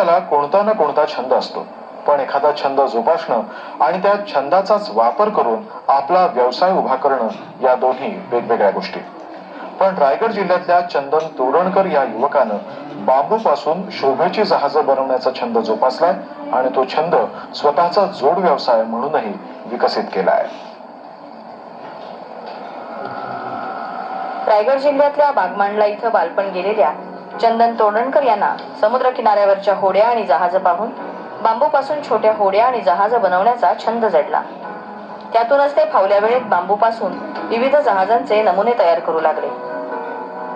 प्रत्येकाला कोणता ना कोणता छंद असतो. पण एखादा छंद जोपासणं आणि त्या छंदाचाच वापर करून आपला व्यवसाय उभा करणं या दोन्ही वेगवेगळ्या गोष्टी. पण रायगड जिल्ह्यातल्या चंदन तोरणकर या युवकानं बांबू पासून शोभेची जहाजं बनवण्याचा छंद जोपासलाय आणि तो छंद स्वतःचा जोड व्यवसाय म्हणूनही विकसित केला आहे रायगड जिल्ह्यातल्या बागमांडला इथं बालपण गेलेल्या चंदन तोडणकर यांना समुद्र किनाऱ्यावरच्या होड्या आणि जहाज पाहून बांबूपासून छोट्या होड्या आणि जहाज बनवण्याचा छंद जडला. त्यातूनच ते फावल्या वेळेत बांबूपासून विविध जहाजांचे नमुने तयार करू लागले.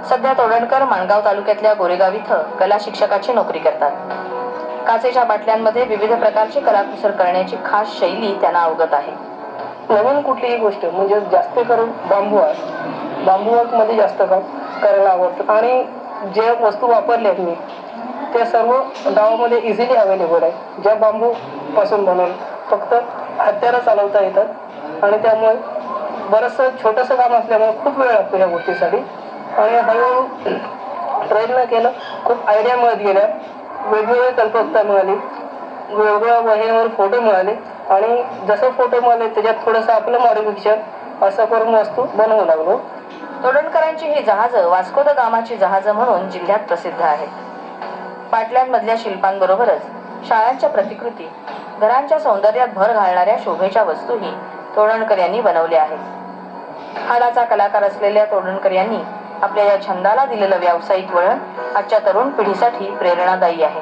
सध्या तोडणकर माणगाव तालुक्यातल्या गोरेगाव इथं कला शिक्षकाची नोकरी करतात. काचेच्या बाटल्यांमध्ये विविध प्रकारची कलाकुसर करण्याची खास शैली त्यांना अवगत आहे. नवीन कुठलीही गोष्ट म्हणजे जास्त करून बांबू आर्ट. बांबू आर्टमध्ये जास्त काम करायला आवडतं. आणि जे वस्तू वापरल्यात मी ते सर्व गावामध्ये इझिली अवेलेबल आहे. ज्या बांबू पासून बनवून फक्त हत्यारं चालवता येतात आणि त्यामुळे बरंचसं छोटंसं काम असल्यामुळे खूप वेळ लागतो या गोष्टीसाठी. आणि हळूहळू प्रयत्न केलं खूप आयडिया मिळत गेल्या. वेगवेगळी कल्पकता मिळाली. वेगवेगळ्या वहीवर फोटो मिळाले. आणि जसं फोटो मिळाले त्याच्यात थोडंसं आपलं मॉडिफिकेशन असं करून वस्तू बनवू लागलो. तोडणकरांची ही जहाजं वास्को द गामाची जहाजं म्हणून जिल्ह्यात प्रसिद्ध आहेत. पाटल्यांमधल्या शिल्पांबरोबरच शाळांच्या प्रतिकृती घरांच्या सौंदर्यात भर घालणाऱ्या शोभेच्या वस्तूही तोडणकर यांनी बनवल्या आहेत. हाडाचा कलाकार असलेल्या तोडणकर यांनी आपल्या या छंदाला दिलेलं व्यावसायिक वळण आजच्या तरुण पिढीसाठी प्रेरणादायी आहे.